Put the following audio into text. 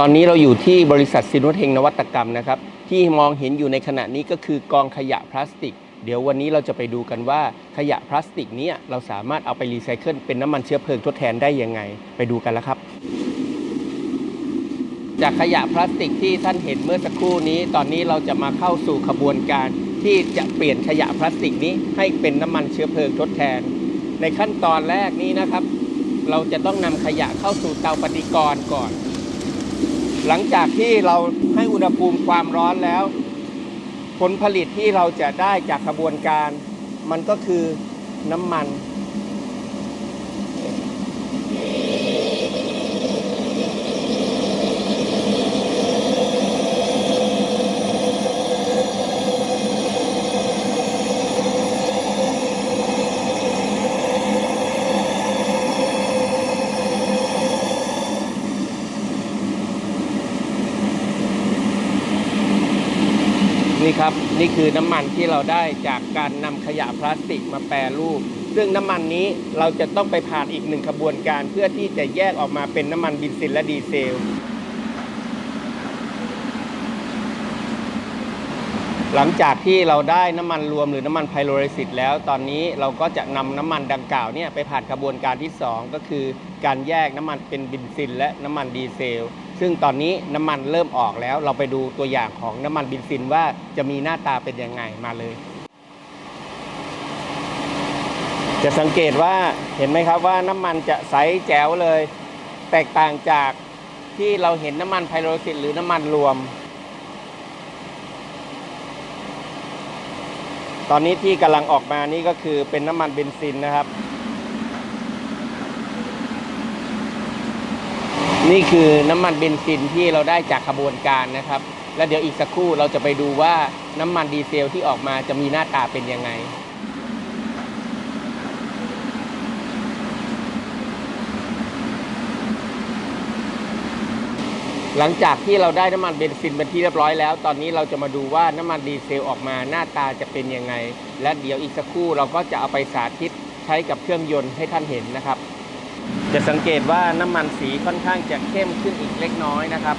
ตอนนี้เราอยู่ที่บริษัทซินวเทงนวัตกรรมนะครับ ที่มองเห็นอยู่ในขณะนี้ก็คือกองขยะพลาสติก เดี๋ยววันนี้เราจะไปดูกันว่าขยะพลาสติกนี้เราสามารถเอาไปรีไซเคิลเป็นน้ำมันเชื้อเพลิงทดแทนได้ยังไง ไปดูกันแล้วครับ จากขยะพลาสติกที่ท่านเห็นเมื่อสักครู่นี้ ตอนนี้เราจะมาเข้าสู่ขบวนการที่จะเปลี่ยนขยะพลาสติกนี้ให้เป็นน้ำมันเชื้อเพลิงทดแทน ในขั้นตอนแรกนี้นะครับ เราจะต้องนำขยะเข้าสู่เตาปฏิกรณ์ก่อน หลังจากที่เราให้อุณหภูมิความร้อนแล้ว ผลผลิตที่เราจะได้จากกระบวนการ มันก็คือน้ำมัน นี่ครับนี่คือน้ำมันที่เราได้จากการนำขยะพลาสติกมาแปรรูป ซึ่งน้ำมันนี้เราจะต้องไปผ่านอีกหนึ่งขบวนการ เพื่อที่จะแยกออกมาเป็นน้ำมันเบนซินและดีเซล หลังจากที่เราได้น้ำมันรวมหรือน้ำมันไพโรลิซิสแล้ว ตอนนี้เราก็จะนำน้ำมันดังกล่าวเนี่ยไปผ่านกระบวนการที่ 2 ก็คือการแยกน้ำมันเป็นเบนซินและน้ำมันดีเซล ซึ่งตอนนี้น้ำมันเริ่มออกแล้ว เราไปดูตัวอย่างของน้ำมันเบนซินว่าจะมีหน้าตาเป็นยังไงมาเลย จะสังเกตว่าเห็นไหมครับว่าน้ำมันจะใสแจ๋วเลย แตกต่างจากที่เราเห็นน้ำมันไพโรลิซิสหรือน้ำมันรวม ตอนนี้ที่กำลังออกมานี่ก็คือเป็นน้ำมันเบนซินนะครับ นี่คือน้ำมันเบนซินที่เราได้จากขบวนการนะครับ แล้วเดี๋ยวอีกสักครู่เราจะไปดูว่าน้ำมันดีเซลที่ออกมาจะมีหน้าตาเป็นยังไง หลังจากที่เราได้น้ำมันเบนซินเป็นที่เรียบร้อยแล้ว ตอนนี้เราจะมาดูว่าน้ำมันดีเซลออกมาหน้าตาจะเป็นยังไง และเดี๋ยวอีกสักครู่เราก็จะเอาไปสาธิตใช้กับเครื่องยนต์ให้ท่านเห็นนะครับ จะสังเกตว่าน้ำมันสีค่อนข้างจะเข้มขึ้นอีกเล็กน้อยนะครับ